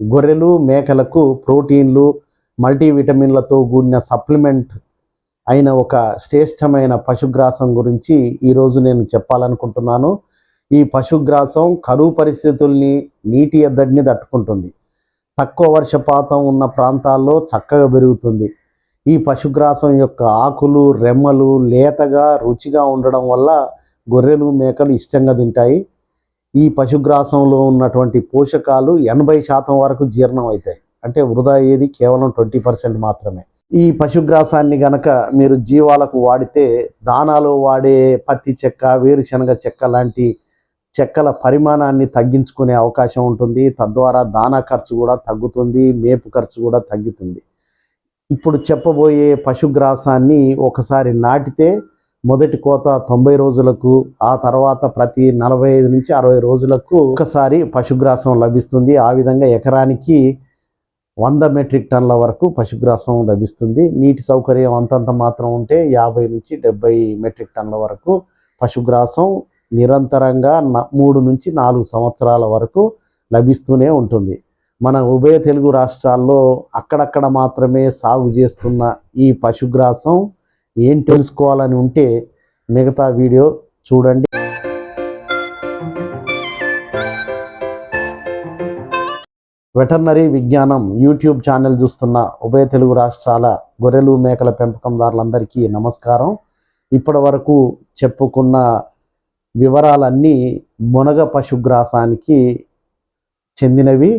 గొర్రెలు మేకలకు ప్రోటీన్లు మల్టీవిటమిన్లతో కూడిన సప్లిమెంట్ అయిన ఒక శ్రేష్టమైన పశుగ్రాసం గురించి ఈరోజు నేను చెప్పాలనుకుంటున్నాను. ఈ పశుగ్రాసం కరువు పరిస్థితుల్ని నీటి ఎద్దడిని తట్టుకుంటుంది. తక్కువ వర్షపాతం ఉన్న ప్రాంతాల్లో చక్కగా పెరుగుతుంది. ఈ పశుగ్రాసం యొక్క ఆకులు రెమ్మలు లేతగా రుచిగా ఉండడం వల్ల గొర్రెలు మేకలు ఇష్టంగా తింటాయి. ఈ పశుగ్రాసంలో ఉన్నటువంటి పోషకాలు ఎనభై శాతం వరకు జీర్ణం అవుతాయి. అంటే వృధా అయ్యేది కేవలం ట్వంటీ పర్సెంట్ మాత్రమే. ఈ పశుగ్రాసాన్ని గనక మీరు జీవాలకు వాడితే దానాలో వాడే పత్తి చెక్క వేరుశనగ చెక్క లాంటి చెక్కల పరిమాణాన్ని తగ్గించుకునే అవకాశం ఉంటుంది. తద్వారా దానా ఖర్చు కూడా తగ్గుతుంది మేపు ఖర్చు కూడా తగ్గుతుంది. ఇప్పుడు చెప్పబోయే పశుగ్రాసాన్ని ఒకసారి నాటితే మొదటి కోత తొంభై రోజులకు ఆ తర్వాత ప్రతి నలభై ఐదు నుంచి అరవై రోజులకు ఒకసారి పశుగ్రాసం లభిస్తుంది. ఆ విధంగా ఎకరానికి వంద మెట్రిక్ టన్నుల వరకు పశుగ్రాసం లభిస్తుంది. నీటి సౌకర్యం అంతంత మాత్రం ఉంటే యాభై నుంచి డెబ్బై మెట్రిక్ టన్నుల వరకు పశుగ్రాసం నిరంతరంగా న- మూడు నుంచి నాలుగు సంవత్సరాల వరకు లభిస్తూనే ఉంటుంది. మన ఉభయ తెలుగు రాష్ట్రాల్లో అక్కడక్కడ మాత్రమే సాగు చేస్తున్న ఈ పశుగ్రాసం ఏం తెలుసుకోవాలని ఉంటే మిగతా వీడియో చూడండి. వెటర్నరీ విజ్ఞానం యూట్యూబ్ ఛానల్ చూస్తున్న ఉభయ తెలుగు రాష్ట్రాల గొర్రెలు మేకల పెంపకందారులందరికీ నమస్కారం. ఇప్పటి వరకు చెప్పుకున్న వివరాలన్నీ మునగ పశుగ్రాసానికి చెందినవి.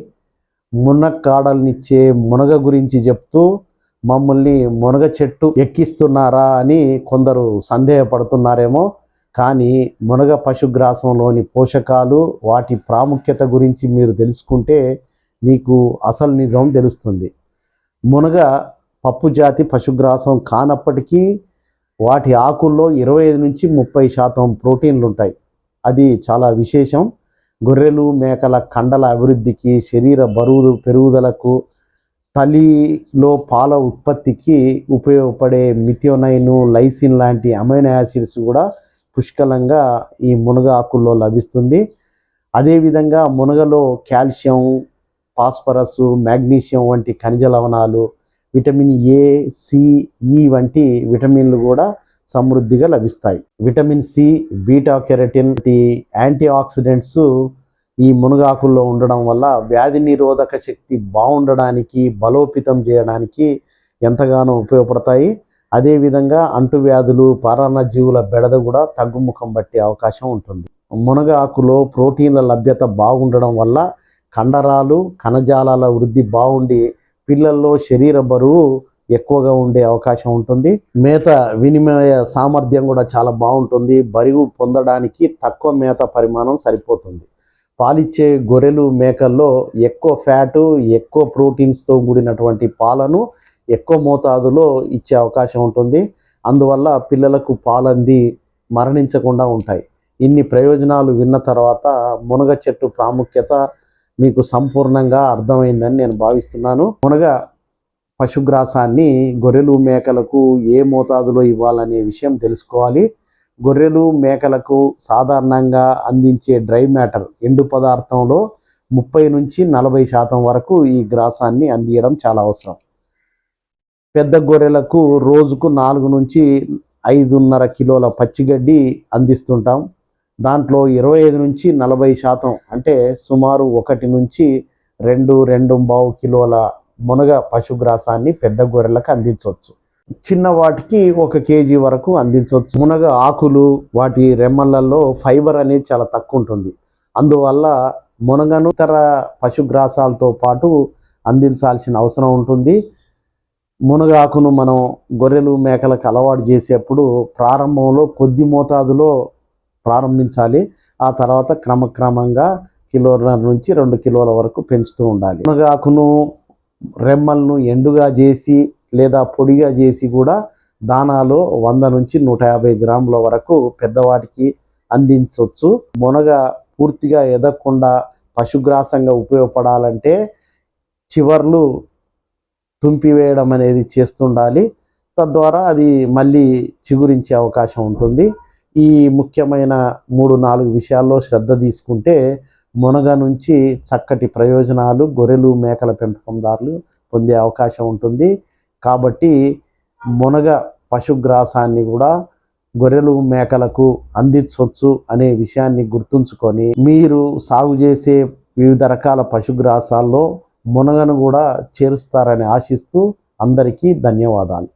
మునక్కాడల్నిచ్చే మునగ గురించి చెప్తూ మమ్మల్ని మునగ చెట్టు ఎక్కిస్తున్నారా అని కొందరు సందేహపడుతున్నారేమో. కానీ మునగ పశుగ్రాసంలోని పోషకాలు వాటి ప్రాముఖ్యత గురించి మీరు తెలుసుకుంటే మీకు అసలు నిజం తెలుస్తుంది. మునగ పప్పు జాతి పశుగ్రాసం కానప్పటికీ వాటి ఆకుల్లో ఇరవై ఐదు నుంచి ముప్పై శాతం ప్రోటీన్లు ఉంటాయి. అది చాలా విశేషం. గొర్రెలు మేకల కండల అభివృద్ధికి శరీర బరువు పెరుగుదలకు తల్లిలో పాల ఉత్పత్తికి ఉపయోగపడే మిథియోనైన్ లైసిన్ లాంటి అమైనో యాసిడ్స్ కూడా పుష్కలంగా ఈ మునగ ఆకుల్లో లభిస్తుంది. అదేవిధంగా మునగలో కాల్షియం ఫాస్ఫరస్ మ్యాగ్నీషియం వంటి ఖనిజ లవణాలు విటమిన్ ఏ సి ఈ వంటి విటమిన్లు కూడా సమృద్ధిగా లభిస్తాయి. విటమిన్ సి బీటా కెరటిన్ వంటి యాంటీ ఆక్సిడెంట్స్ ఈ మునగాకుల్లో ఉండడం వల్ల వ్యాధి నిరోధక శక్తి బాగుండడానికి బలోపేతం చేయడానికి ఎంతగానో ఉపయోగపడతాయి. అదేవిధంగా అంటువ్యాధులు పరాన్నజీవుల బెడద కూడా తగ్గుముఖం పట్టే అవకాశం ఉంటుంది. మునగాకులో ప్రోటీన్ల లభ్యత బాగుండడం వల్ల కండరాలు కణజాలాల వృద్ధి బాగుండి పిల్లల్లో శరీర బరువు ఎక్కువగా ఉండే అవకాశం ఉంటుంది. మేత వినిమయ సామర్థ్యం కూడా చాలా బాగుంటుంది. బరువు పొందడానికి తక్కువ మేత పరిమాణం సరిపోతుంది. పాలిచ్చే గొర్రెలు మేకల్లో ఎక్కువ ఫ్యాటు ఎక్కువ ప్రోటీన్స్తో కూడినటువంటి పాలను ఎక్కువ మోతాదులో ఇచ్చే అవకాశం ఉంటుంది. అందువల్ల పిల్లలకు పాలంది మరణించకుండా ఉంటాయి. ఇన్ని ప్రయోజనాలు విన్న తర్వాత మునగ చెట్టు ప్రాముఖ్యత మీకు సంపూర్ణంగా అర్థమైందని నేను భావిస్తున్నాను. మునగ పశుగ్రాసాన్ని గొర్రెలు మేకలకు ఏ మోతాదులో ఇవ్వాలనే విషయం తెలుసుకోవాలి. గొర్రెలు మేకలకు సాధారణంగా అందించే డ్రై మ్యాటర్ ఎండు పదార్థంలో ముప్పై నుంచి నలభై శాతం వరకు ఈ గ్రాసాన్ని అందియడం చాలా అవసరం. పెద్ద గొర్రెలకు రోజుకు నాలుగు నుంచి ఐదున్నర కిలోల పచ్చిగడ్డి అందిస్తుంటాం. దాంట్లో ఇరవై ఐదు నుంచి నలభై శాతం అంటే సుమారు ఒకటి నుంచి రెండు రెండు బావు కిలోల మునగ పశుగ్రాసాన్ని పెద్ద గొర్రెలకు అందించవచ్చు. చిన్న వాటికి ఒక కేజీ వరకు అందించవచ్చు. మునగ ఆకులు వాటి రెమ్మలలో ఫైబర్ అనేది చాలా తక్కువ ఉంటుంది. అందువల్ల మునగను ఇతర పశుగ్రాసాలతో పాటు అందించాల్సిన అవసరం ఉంటుంది. మునగ ఆకును మనం గొర్రెలు మేకలకు అలవాటు చేసేప్పుడు ప్రారంభంలో కొద్ది మోతాదులో ప్రారంభించాలి. ఆ తర్వాత క్రమక్రమంగా కిలోన్నర నుంచి రెండు కిలోల వరకు పెంచుతూ ఉండాలి. మునగాకును రెమ్మలను ఎండుగా చేసి లేదా పొడిగా చేసి కూడా దానాలో వంద నుంచి నూట యాభై గ్రాముల వరకు పెద్దవాటికి అందించవచ్చు. మునగ పూర్తిగా ఎదగకుండా పశుగ్రాసంగా ఉపయోగపడాలంటే చివర్లు తుంపివేయడం అనేది చేస్తుండాలి. తద్వారా అది మళ్ళీ చిగురించే అవకాశం ఉంటుంది. ఈ ముఖ్యమైన మూడు నాలుగు విషయాల్లో శ్రద్ధ తీసుకుంటే మునగ నుంచి చక్కటి ప్రయోజనాలు గొర్రెలు మేకల పెంపకందారులు పొందే అవకాశం ఉంటుంది. కాబట్టి మునగ పశుగ్రాసాన్ని కూడా గొర్రెలు మేకలకు అందించవచ్చు అనే విషయాన్ని గుర్తుంచుకొని మీరు సాగు చేసే వివిధ రకాల పశుగ్రాసాల్లో మునగను కూడా చేరుస్తారని ఆశిస్తూ అందరికీ ధన్యవాదాలు.